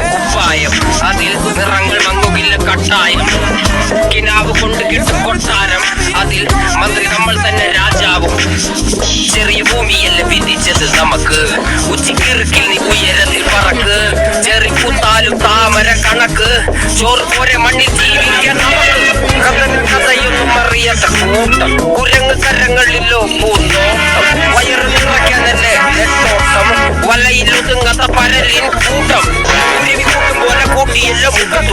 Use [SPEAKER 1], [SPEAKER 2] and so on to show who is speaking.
[SPEAKER 1] കുപ്പായം അതിൽ നിറങ്ങൾ മങ്ങുകില്ല കട്ടായം. കിനാവ് കൊണ്ട് കിട്ടും കൊട്ടാരം. അതിൽ മന്ത്രി നമ്മൾ തന്നെ രാജാവും. ചെറിയ ഭൂമിയല്ല വിധിച്ചത് നമുക്ക്. ഉച്ചക്കിറുക്കിൽ നീ ഉയരത്തിൽ പറക്ക്. ചെറിപ്പുത്താലും താമര കണക്ക്. ചോറ് പോരെ മണ്ണിൽ ജീവിക്കാൻ കഥയൊന്നും അറിയാത്ത കൂട്ടം. കുരങ്ങ് കരങ്ങളിലോ പൂന്തോ കൂട്ടം